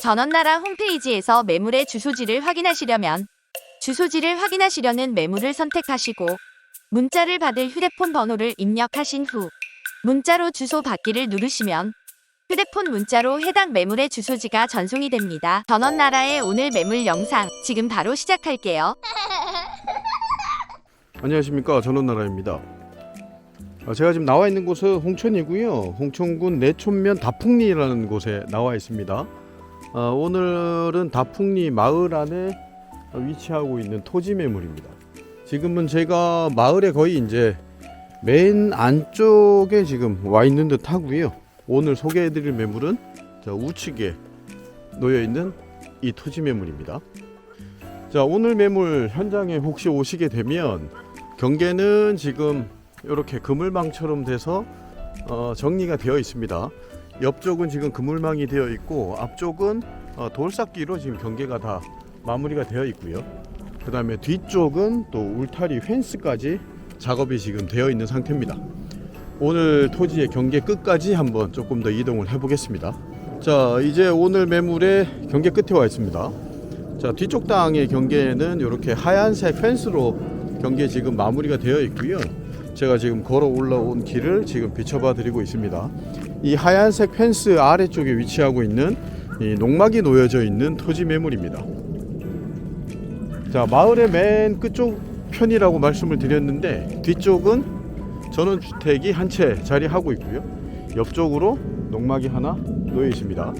전원나라 홈페이지에서 매물의 주소지를 확인하시려면 주소지를 확인하시려는 매물을 선택하시고 문자를 받을 휴대폰 번호를 입력하신 후 문자로 주소 받기를 누르시면 휴대폰 문자로 해당 매물의 주소지가 전송이 됩니다. 전원나라의 오늘 매물 영상 지금 바로 시작할게요. 안녕하십니까 전원나라입니다. 어, 제가 지금 나와 있는 곳은 홍천이고요. 홍천군 내촌면 다풍리라는 곳에 나와 있습니다. 어, 오늘은 다풍리 마을 안에 위치하고 있는 토지 매물입니다. 지금은 제가 마을에 거의 이제 맨 안쪽에 지금 와 있는 듯 하고요. 오늘 소개해드릴 매물은 저 우측에 놓여 있는 이 토지 매물입니다. 자 오늘 매물 현장에 혹시 오시게 되면 경계는 지금 이렇게 그물망처럼 돼서 어, 정리가 되어 있습니다. 옆쪽은 지금 그물망이 되어 있고 앞쪽은 어, 돌삭기로 지금 경계가 다 마무리가 되어 있고요. 그 다음에 뒤쪽은 또 울타리 펜스까지 작업이 지금 되어 있는 상태입니다. 오늘 토지의 경계 끝까지 한번 조금 더 이동을 해보겠습니다. 자 이제 오늘 매물의 경계 끝에 와 있습니다. 자 뒤쪽 땅의 경계에는 이렇게 하얀색 펜스로 경계 지금 마무리가 되어 있고요. 제가 지금 걸어 올라온 길을 지금 비춰봐 드리고 있습니다. 이 하얀색 펜스 아래쪽에 위치하고 있는 이 농막이 놓여져 있는 토지 매물입니다. 자 마을의 맨 끝쪽 편이라고 말씀을 드렸는데 뒤쪽은 전원주택이 한 채 자리하고 있고요. 옆쪽으로 농막이 하나 놓여 있습니다.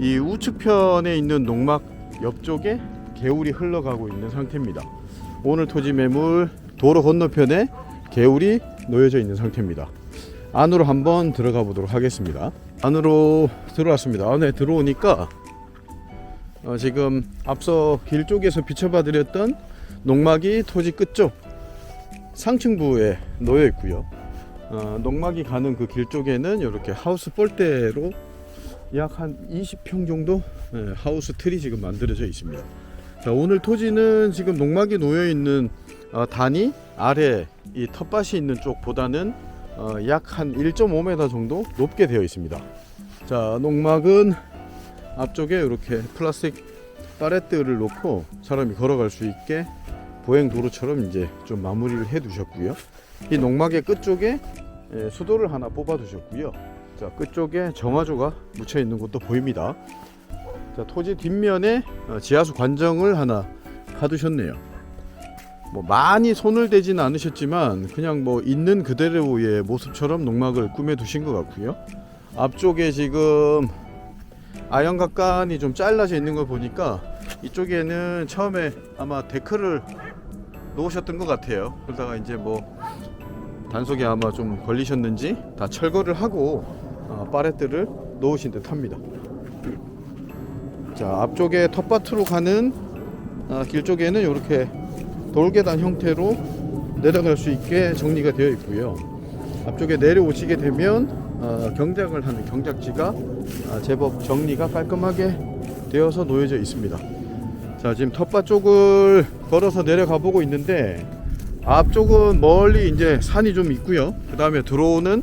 이 우측편에 있는 농막 옆쪽에 개울이 흘러가고 있는 상태입니다. 오늘 토지 매물 도로 건너편에 개울이 놓여져 있는 상태입니다. 안으로 한번 들어가 보도록 하겠습니다. 안으로 들어왔습니다. 안에 들어오니까 어, 지금 앞서 길 쪽에서 비춰봐 드렸던 농막이 토지 끝쪽 상층부에 놓여 있고요. 어, 농막이 가는 그 길 쪽에는 이렇게 하우스 볼대로 약 한 20평 정도 예, 하우스 틀이 지금 만들어져 있습니다. 자, 오늘 토지는 지금 농막이 놓여 있는 어, 단이 아래 이 텃밭이 있는 쪽보다는 어, 약한 1.5m 정도 높게 되어 있습니다. 자, 농막은 앞쪽에 이렇게 플라스틱 파레트를 놓고 사람이 걸어갈 수 있게 보행 도로처럼 이제 좀 마무리를 해 두셨고요. 이 농막의 끝쪽에 예, 수도를 하나 뽑아 두셨고요. 자, 끝쪽에 정화조가 묻혀 있는 것도 보입니다. 자, 토지 뒷면에 어, 지하수 관정을 하나 파두셨네요. 뭐 많이 손을 대지는 않으셨지만 그냥 뭐 있는 그대로의 모습처럼 농막을 꾸며 두신 것 같고요. 앞쪽에 지금 아연각관이 좀 잘라져 있는 걸 보니까 이쪽에는 처음에 아마 데크를 놓으셨던 것 같아요. 그러다가 이제 뭐 단속에 아마 좀 걸리셨는지 다 철거를 하고 어, 파레트를 놓으신 듯 합니다. 자 앞쪽에 텃밭으로 가는 어, 길 쪽에는 이렇게 돌계단 형태로 내려갈 수 있게 정리가 되어 있고요. 앞쪽에 내려오시게 되면 어, 경작을 하는 경작지가 아, 제법 정리가 깔끔하게 되어서 놓여져 있습니다. 자 지금 텃밭 쪽을 걸어서 내려가 보고 있는데 앞쪽은 멀리 이제 산이 좀 있고요. 그 다음에 들어오는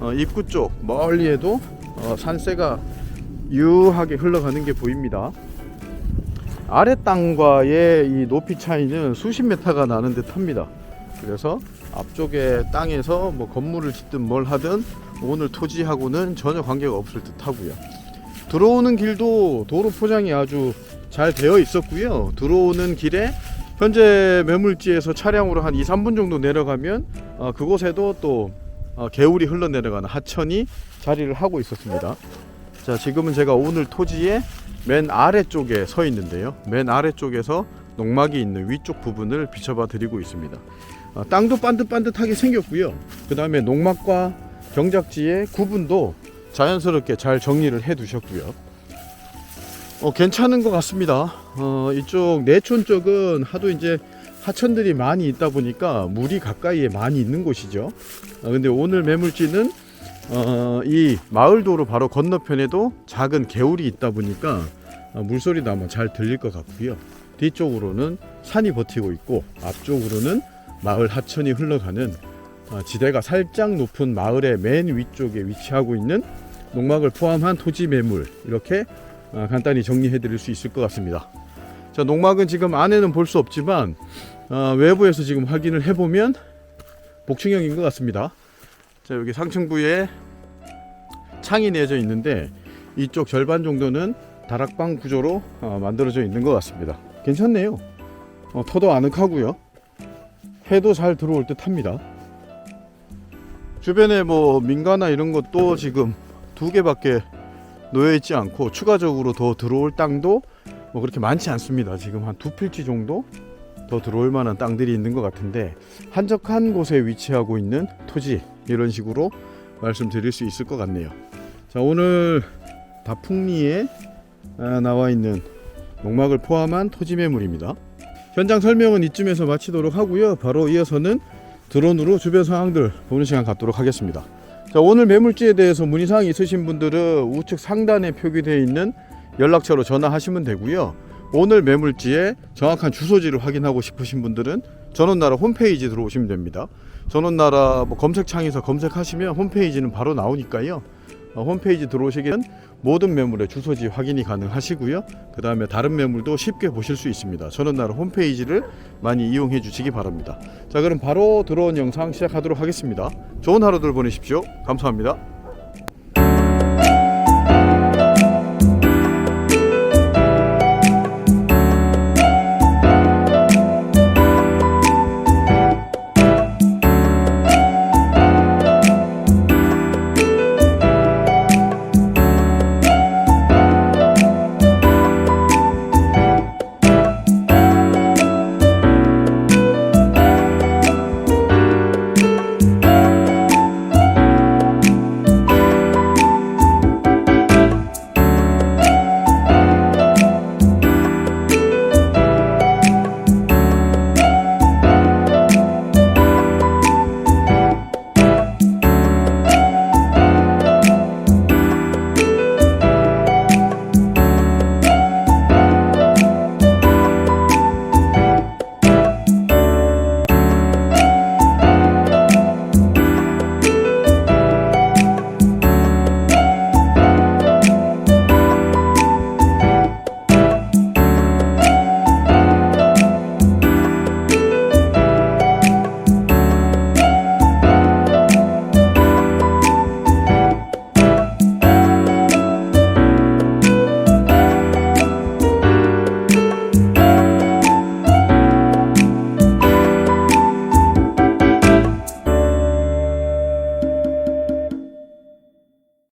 어, 입구 쪽 멀리에도 어, 산세가 유하게 흘러가는 게 보입니다. 아래 땅과의 이 높이 차이는 수십 메타가 나는 듯합니다. 그래서 앞쪽에 땅에서 뭐 건물을 짓든 뭘 하든 오늘 토지하고는 전혀 관계가 없을 듯하고요. 들어오는 길도 도로 포장이 아주 잘 되어 있었고요. 들어오는 길에 현재 매물지에서 차량으로 한 2, 3분 정도 내려가면 어, 그곳에도 또 어, 개울이 흘러내려가는 하천이 자리를 하고 있었습니다. 자, 지금은 제가 오늘 토지의 맨 아래쪽에 서 있는데요. 맨 아래쪽에서 농막이 있는 위쪽 부분을 비춰봐 드리고 있습니다. 어, 땅도 반듯반듯하게 생겼고요. 그 다음에 농막과 경작지의 구분도 자연스럽게 잘 정리를 해 두셨고요. 어, 괜찮은 것 같습니다. 어, 이쪽 내촌 쪽은 하도 이제 하천들이 많이 있다 보니까 물이 가까이에 많이 있는 곳이죠. 어, 근데 오늘 매물지는 어, 이 마을도로 바로 건너편에도 작은 개울이 있다 보니까 어, 물소리도 아마 잘 들릴 것 같고요. 뒤쪽으로는 산이 버티고 있고 앞쪽으로는 마을 하천이 흘러가는 어, 지대가 살짝 높은 마을의 맨 위쪽에 위치하고 있는 농막을 포함한 토지 매물 이렇게 어, 간단히 정리해 드릴 수 있을 것 같습니다. 자, 농막은 지금 안에는 볼 수 없지만 어, 외부에서 지금 확인을 해보면 복층형인 것 같습니다. 자, 여기 상층부에 창이 내져 있는데 이쪽 절반 정도는 다락방 구조로 어, 만들어져 있는 것 같습니다. 괜찮네요. 어, 터도 아늑하고요. 해도 잘 들어올 듯 합니다. 주변에 뭐 민가나 이런 것도 지금 두 개밖에 놓여 있지 않고 추가적으로 더 들어올 땅도 뭐 그렇게 많지 않습니다. 지금 한 두 필지 정도 더 들어올 만한 땅들이 있는 것 같은데 한적한 곳에 위치하고 있는 토지 이런 식으로 말씀드릴 수 있을 것 같네요. 자 오늘 다풍리에 아, 나와 있는 농막을 포함한 토지 매물입니다. 현장 설명은 이쯤에서 마치도록 하고요. 바로 이어서는 드론으로 주변 상황들 보는 시간 갖도록 하겠습니다. 자, 오늘 매물지에 대해서 문의사항 있으신 분들은 우측 상단에 표기되어 있는 연락처로 전화하시면 되고요. 오늘 매물지의 정확한 주소지를 확인하고 싶으신 분들은 전원나라 홈페이지 들어오시면 됩니다. 전원나라 뭐 검색창에서 검색하시면 홈페이지는 바로 나오니까요. 어, 홈페이지 들어오시면 모든 매물의 주소지 확인이 가능하시고요. 그 다음에 다른 매물도 쉽게 보실 수 있습니다. 전원나라 홈페이지를 많이 이용해 주시기 바랍니다. 자, 그럼 바로 들어온 영상 시작하도록 하겠습니다. 좋은 하루들 보내십시오. 감사합니다.